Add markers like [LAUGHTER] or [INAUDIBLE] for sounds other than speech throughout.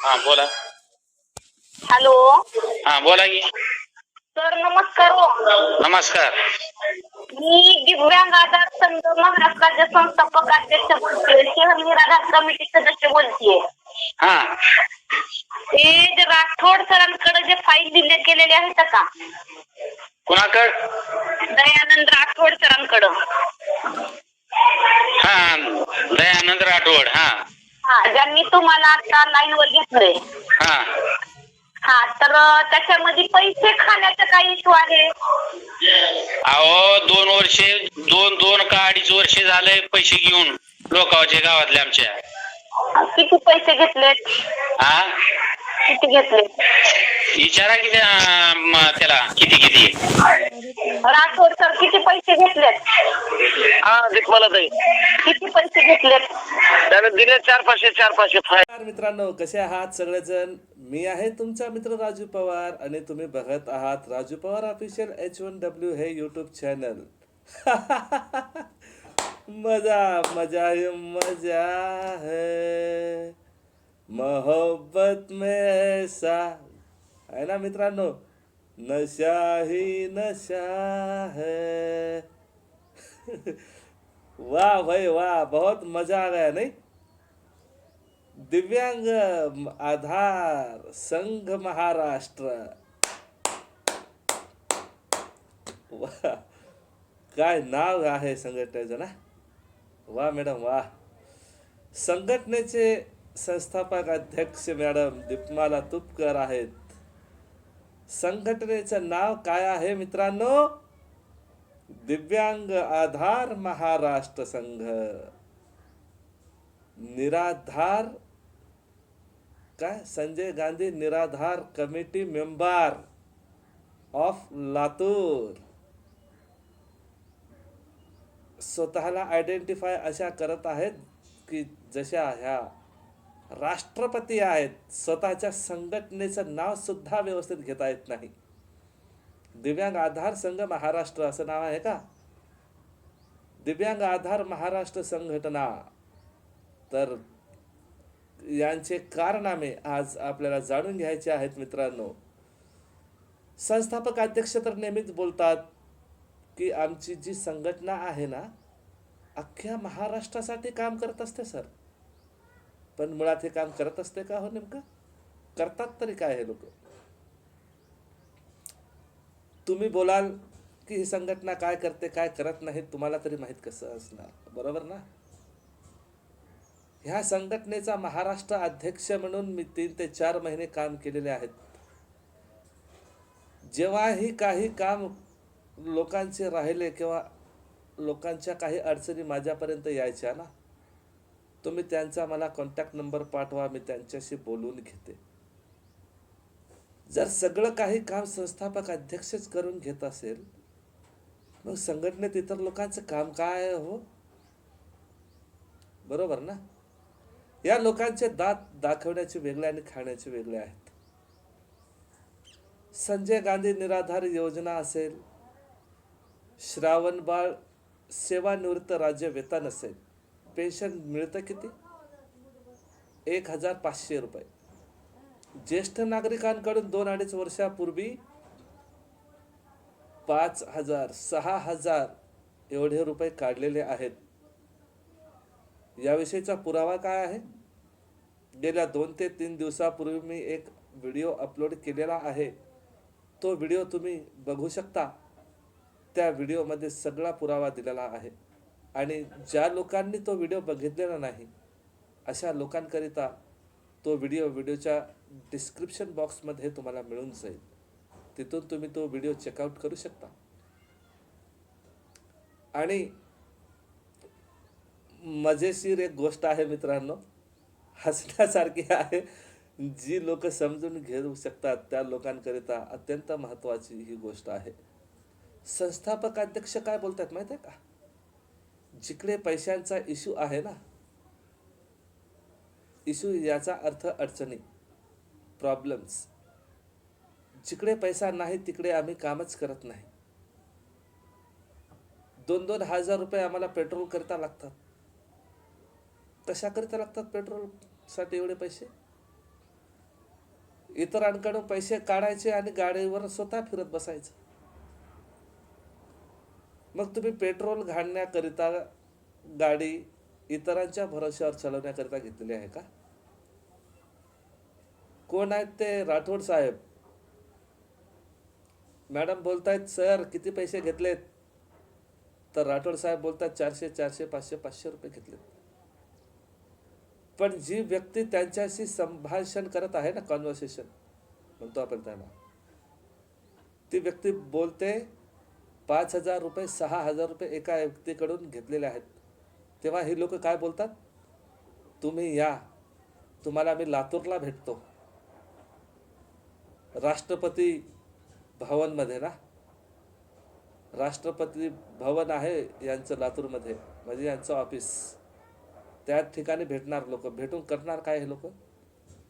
हा बोला। हॅलो। हा बोला की। सर नमस्कार हो। नमस्कार। मी दिव्यांग आधार संघ महाराष्ट्राचे संस्थापक अध्यक्ष बोलते शहर निराधार कमिटी सदस्य बोलतीये हा। ते जे राठोड सरांकडे जे फाईल दिले केलेले आहेत का? कुणाकड? दयानंद राठोड सरांकडं. तुम्हाला आता लाईन वर घेतलंय. हा. हा तर त्याच्यामध्ये पैसे खाण्याचा काही इशू आहे? अहो दोन वर्षे दोन दोन का अडीच वर्षे झाले पैसे घेऊन लोकांचे गावातले आमच्या. किती पैसे घेतलेत? हा किती घेतले विचारा की त्या म, त्याला किती किती राठोड सर किती पैसे घेतलेत? हा मला ताई. किती पैसे घेतलेत? त्याने दिले चार पाचशे चार पाचशे फाय. नमस्कार मित्रांनो कसे आहात सगळेजण? मी आहे तुमचा मित्र राजू पवार आणि तुम्ही बघत आहात Raju Pawar official H one W हे यूट्यूब चॅनल [LAUGHS] मजा मजा ये मजा है. मोहब्बत में ऐसा आहे ना मित्रांनो? नशा ही नशा है. [LAUGHS] वाह भाई वाह बहुत मजा आ गया नहीं? दिव्यांग आधार संघ महाराष्ट्र. वा. काय नाव आहे संघटनेचं ना? वा मॅडम वा. संघटनेचे संस्थापक अध्यक्ष मॅडम दीपमाला तुपकर आहेत. संघटनेचं नाव काय आहे मित्रांनो? दिव्यांग आधार महाराष्ट्र संघ. निराधार काय? संजय गांधी निराधार कमिटी मेंबर ऑफ लातूर. स्वतःला आयडेंटिफाय अशा करत आहेत की जशा ह्या राष्ट्रपती आहेत स्वतःच्या संघटनेचं नाव सुद्धा व्यवस्थित घेता येत नाही. दिव्यांग आधार संघ महाराष्ट्र असं नाव आहे का? दिव्यांग आधार महाराष्ट्र संघटना. तर यांचे कारनामे आज आपल्याला जाणून घ्यायचे आहेत मित्रांनो. संस्थापक अध्यक्ष तर नेहमीच बोलतात की आमची जी संघटना आहे ना अख्ख्या महाराष्ट्रासाठी काम करत असते सर. पण मुळात हे काम करत असते का हो नेमकं? करतात तरी काय हे लोक? तुम्ही बोलाल की ही संघटना काय करते काय करत नाही तुम्हाला तरी माहीत कसं असणार? बरोबर ना? ह्या संघटनेचा महाराष्ट्र अध्यक्ष म्हणून मी तीन ते चार महिने काम केलेले आहेत. जेव्हाही काही काम लोकांचे राहिले किंवा लोकांच्या काही अडचणी माझ्यापर्यंत यायच्या ना तुम्ही त्यांचा मला कॉन्टॅक्ट नंबर पाठवा मी त्यांच्याशी बोलून घेते. जर सगळं काही काम संस्थापक अध्यक्षच करून घेत असेल मग संघटनेत इतर लोकांचं काम काय हो? बरोबर ना? या लोकांचे दात दाखवण्याचे वेगळे आणि खाण्याचे वेगळे आहेत. संजय गांधी निराधार योजना असेल श्रावणबाळ सेवानिवृत्त राज्य वेतन असेल पेन्शन मिळतं किती? एक हजार पाचशे रुपये. ज्येष्ठ नागरिकांकडून दोन अडीच वर्षापूर्वी पाच हजार सहा हजार एवढे रुपये काढलेले आहेत. याविषयीचा पुरावा काय आहे? गेल्या दोन ते तीन दिवसापूर्वी मी एक व्हिडिओ अपलोड केलेला आहे. तो व्हिडिओ तुम्ही बघू शकता. त्या व्हिडिओमध्ये सगळा पुरावा दिलेला आहे. आणि ज्या लोकांनी तो व्हिडिओ बघितलेला नाही अशा लोकांकरिता तो व्हिडिओ व्हिडिओच्या डिस्क्रिप्शन बॉक्समध्ये तुम्हाला मिळून जाईल. तिथून तुम्ही तो व्हिडिओ चेकआउट करू शकता. आणि मजेशीर एक गोष्ट आहे मित्रांनो हसण्यासारखी आहे. जी लोक समजून घेऊ शकतात त्या लोकांकरिता अत्यंत महत्त्वाची ही गोष्ट आहे. संस्थापक अध्यक्ष काय बोलतात माहीत आहे का? जिकडे पैशांचा इश्यू आहे ना इश्यू याचा अर्थ अडचणी प्रॉब्लेम्स जिकडे पैसा नाही तिकडे आम्ही कामच करत नाही. दोन दोन हजार रुपये आम्हाला पेट्रोल करता लागतात. कशाकरिता लागतात पेट्रोलसाठी एवढे पैसे? इतरांकडून पैसे काढायचे आणि गाडीवर स्वतः फिरत बसायचं. मग तुम्ही पेट्रोल घालण्याकरिता गाडी इतरांच्या भरोश्यावर चालवण्याकरिता घेतलेली आहे का? कोण आहेत ते? राठोड साहेब. मॅडम बोलतायत सर किती पैसे घेतलेत? तर राठोड साहेब बोलतात चारशे चारशे पाचशे पाचशे रुपये घेतलेत. पण जी व्यक्ती त्यांच्याशी संभाषण करत आहे ना कॉन्व्हर्सेशन म्हणतो आपण त्यांना ती व्यक्ती बोलते पाच हजार रुपये सहा हजार रुपये एका व्यक्तीकडून घेतलेले आहेत. तेव्हा हे लोक काय बोलतात? तुम्ही या. तुम्हाला मी लातूरला भेटतो. राष्ट्रपती भवनमध्ये ना? राष्ट्रपती भवन आहे यांचं लातूरमध्ये म्हणजे यांचं ऑफिस. त्या ठिकाणी भेटणार लोक. भेटून करणार काय हे लोक?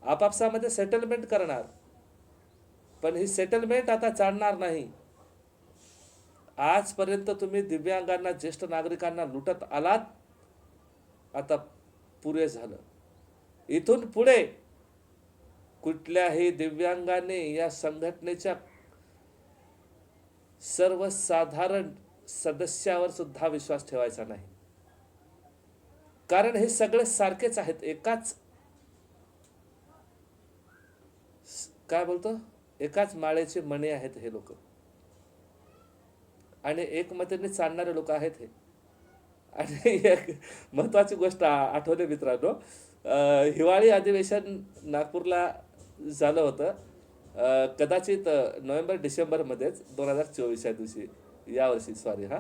आपापसामध्ये सेटलमेंट करणार. पण ही सेटलमेंट आता चालणार नाही. आजपर्यंत तुम्ही दिव्यांगांना ज्येष्ठ नागरिकांना लुटत आलात आता पुरे झालं. इथून पुढे कुठल्याही दिव्यांगाने या संघटनेच्या सर्वसाधारण सदस्यावर सुद्धा विश्वास ठेवायचा नाही. कारण हे सगळे सारखेच आहेत एकाच काय बोलतो? एकाच माळेचे मणे आहेत हे लोक. आणि एकमतेने चालणारे लोक आहेत हे. आणि एक महत्त्वाची गोष्ट आठवते मित्रांनो हिवाळी अधिवेशन नागपूरला झालं होतं. कदाचित नोव्हेंबर डिसेंबरमध्येच दोन हजार चोवीस या दिवशी यावर्षी सॉरी हा.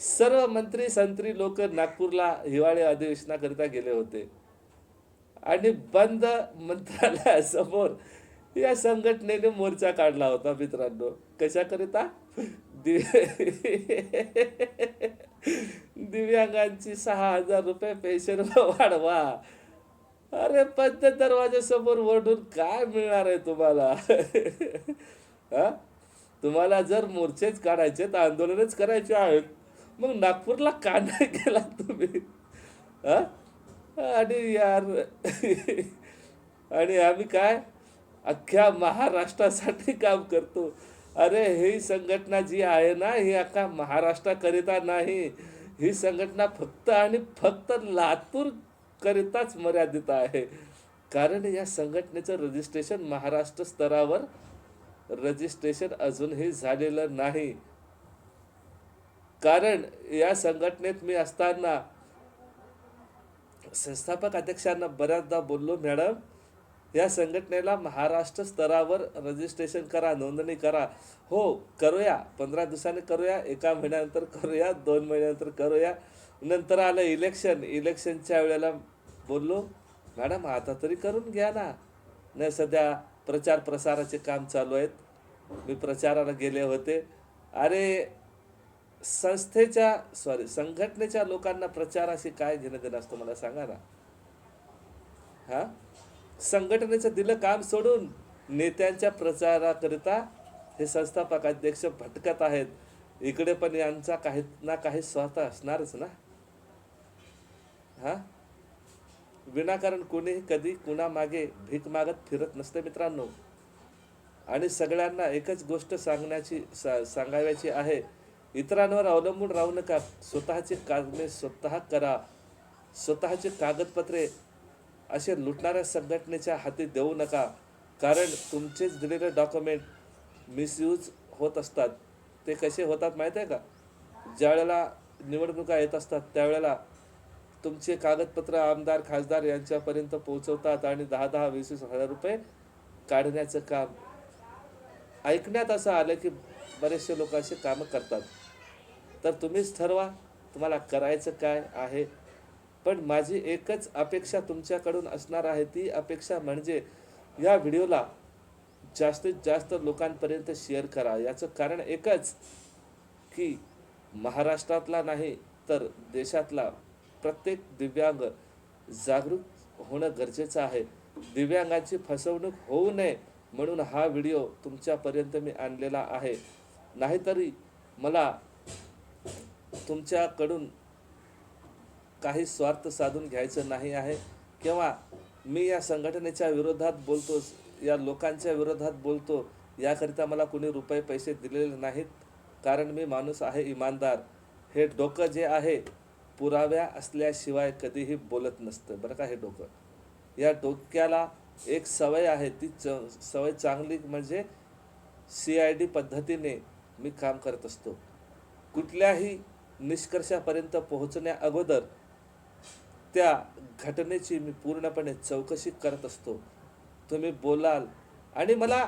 सर्व मंत्री संत्री लोक नागपूरला हिवाळी अधिवेशनाकरिता गेले होते. आणि बंद मंत्रालयासमोर या संघटनेने मोर्चा काढला होता मित्रांनो. कशाकरिता? दिव्यांगांची सहा हजार रुपये पेन्शन वाढवा. अरे पंच दरवाजासमोर ओढून काय मिळणार आहे तुम्हाला? हा? तुम्हाला जर मोर्चेच काढायचे तर आंदोलनच करायचे आहेत मग नागपूरला का नाही गेला तुम्ही? हा? आणि यार आणि आम्ही काय? अख्ख्या महाराष्ट्रासाठी काम करतो. अरे ही संघटना जी आहे ना ही अख्खा महाराष्ट्राकरिता नाही. ही संघटना फक्त आणि फक्त लातूरकरिताच मर्यादित आहे. कारण या संघटनेचं रजिस्ट्रेशन महाराष्ट्र स्तरावर रजिस्ट्रेशन अजूनही झालेलं नाही. कारण या संघटनेत मी असताना संस्थापक अध्यक्षांना बऱ्याचदा बोललो मॅडम या संघटनेला महाराष्ट्र स्तरावर रजिस्ट्रेशन करा नोंदणी करा. हो करूया. पंधरा दिवसांनी करूया एका महिन्यानंतर करूया दोन महिन्यानंतर करूया. नंतर आलं इलेक्शन इलेक्शनच्या वेळेला बोललो मॅडम आता तरी करून घ्या ना. नाही सध्या प्रचार प्रसाराचे काम चालू आहेत. मी प्रचाराला गेले होते. अरे संस्थेच्या सॉरी संघटनेच्या लोकांना प्रचाराशी काय घेणं देणं असतं मला सांगा ना. हां? संघटनेचं दिलं काम सोडून नेत्यांच्या प्रचाराकरिता हे संस्थापक अध्यक्ष भटकत आहेत. इकडे पण यांचा काही ना काही स्वार्थ असणारच ना. हा? विनाकारण कोणीही कधी कुणामागे भीक मागत फिरत नसते मित्रांनो. आणि सगळ्यांना एकच गोष्ट सांगण्याची सा सांगाव्याची आहे. इतरांवर अवलंबून राहू नका. स्वतःचे कामे स्वतः करा. स्वतःचे कागदपत्रे असे लुटणाऱ्या संघटनेच्या हाती देऊ नका. कारण तुमचेच दिलेले डॉक्युमेंट मिसयूज होत असतात. ते कसे होतात माहीत आहे का? ज्यावेळेला निवडणुका येत असतात त्यावेळेला तुमचे कागदपत्र आमदार खासदार यांच्यापर्यंत पोहोचवतात आणि दहा दहा वीस वीस हजार रुपये काढण्याचं काम. ऐकण्यात असं आलं की बरेचसे लोक असे कामं करतात. तर तुम्हीच ठरवा तुम्हाला करायचं काय आहे? पण माझी एकच अपेक्षा तुमच्याकडून असणार आहे ती अपेक्षा म्हणजे या व्हिडिओला जास्तीत जास्त लोकांपर्यंत शेअर करा. याचं कारण एकच की महाराष्ट्रातला नाही तर देशातला प्रत्येक दिव्यांग जागरूक होणं गरजेचं आहे. दिव्यांगाची फसवणूक होऊ नये म्हणून हा व्हिडिओ तुमच्यापर्यंत मी आणलेला आहे. नाहीतरी मला तुमच्याकडून काही स्वार्थ साधून घ्यायचं नाही आहे. किंवा मी या संघटनेच्या विरोधात बोलतोच या लोकांच्या विरोधात बोलतो याकरिता मला कुणी रुपये पैसे दिलेले नाहीत. कारण मी माणूस आहे इमानदार. हे डोकं जे आहे पुराव्या असल्याशिवाय कधीही बोलत नसतं. बरं का हे डोकं? या डोक्याला एक सवय आहे. ती च सवय चांगली म्हणजे सी आय डी पद्धतीने मी काम करत असतो. कुठल्याही निष्कर्षापर्यंत पोहोचण्या अगोदर त्या घटनेची मी पूर्णपणे चौकशी करत असतो. तुम्ही बोलाल. आणि मला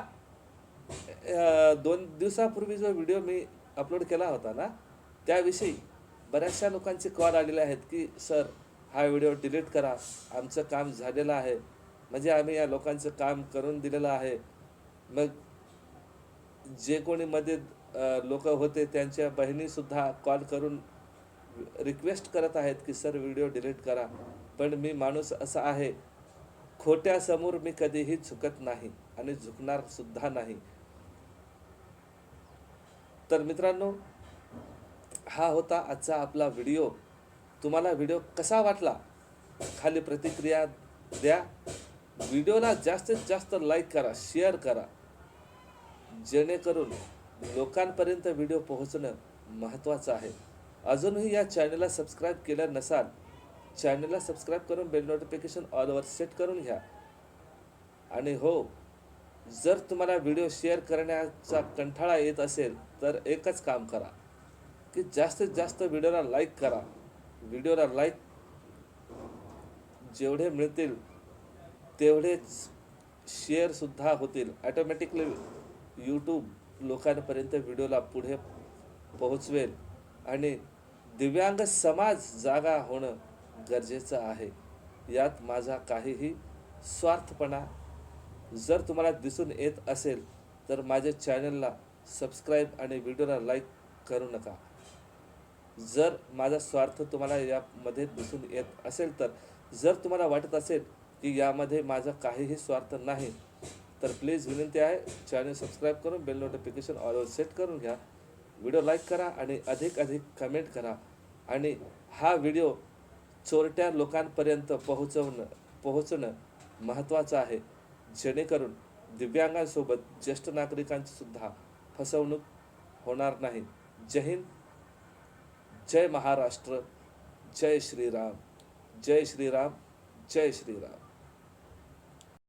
दोन दिवसापूर्वी जो व्हिडिओ मी अपलोड केला होता ना त्याविषयी बऱ्याचशा लोकांचे कॉल आलेले आहेत की सर हा व्हिडिओ डिलीट करा. आमचं काम झालेलं आहे. म्हणजे आम्ही या लोकांचं काम करून दिलेलं आहे. मग जे कोणी मध्ये लोक होते त्यांच्या बहिणीसुद्धा कॉल करून रिक्वेस्ट करत आहेत की सर व्हिडिओ डिलीट करा. पण मी माणूस असा आहे खोट्यासमोर मी कधीही झुकत नाही आणि झुकणार सुद्धा नाही. तर मित्रांनो हा होता आजचा आपला व्हिडिओ तुम्हाला व्हिडिओ कसा वाटला? खाली प्रतिक्रिया द्या. व्हिडिओला जास्तीत जास्त लाईक करा शेअर करा. जेणेकरून लोकांपर्यंत व्हिडिओ पोहोचणं महत्त्वाचं आहे. अजूनही या चॅनलला सबस्क्राईब केलं नसाल चॅनलला सबस्क्राईब करून बेल नोटिफिकेशन ऑलवर सेट करून घ्या. आणि हो जर तुम्हाला व्हिडिओ शेअर करण्याचा कंठाळा येत असेल तर एकच काम करा की जास्तीत जास्त व्हिडिओला लाईक करा. व्हिडिओला लाईक जेवढे मिळतील तेवढेच शेअरसुद्धा होतील. ॲटोमॅटिकली यूट्यूब लोकांपर्यंत व्हिडिओला पुढे पोहोचवेल. आणि दिव्यांग समाज जागा होणं गरजेचं आहे. यात माझा काहीही स्वार्थपणा जर तुम्हाला दिसून येत असेल तर माझ्या चॅनलला सबस्क्राईब आणि व्हिडिओला लाईक करू नका. जर माझा स्वार्थ तुम्हाला यामध्ये दिसून येत असेल तर जर तुम्हाला वाटत असेल की यामध्ये माझा काहीही स्वार्थ नाही तर प्लीज विनंती आहे चॅनल सबस्क्राईब करून बेल नोटिफिकेशन ऑलवर सेट करून घ्या. व्हिडिओ लाईक करा आणि अधिक अधिक कमेंट करा. आणि हा व्हिडिओ चोरट्या लोकांपर्यंत पोहोचवणं पोहोचणं महत्त्वाचं आहे. जेणेकरून दिव्यांगांसोबत ज्येष्ठ नागरिकांची सुद्धा फसवणूक होणार नाही. जय हिंद जय महाराष्ट्र जय श्रीराम जय श्रीराम जय श्रीराम.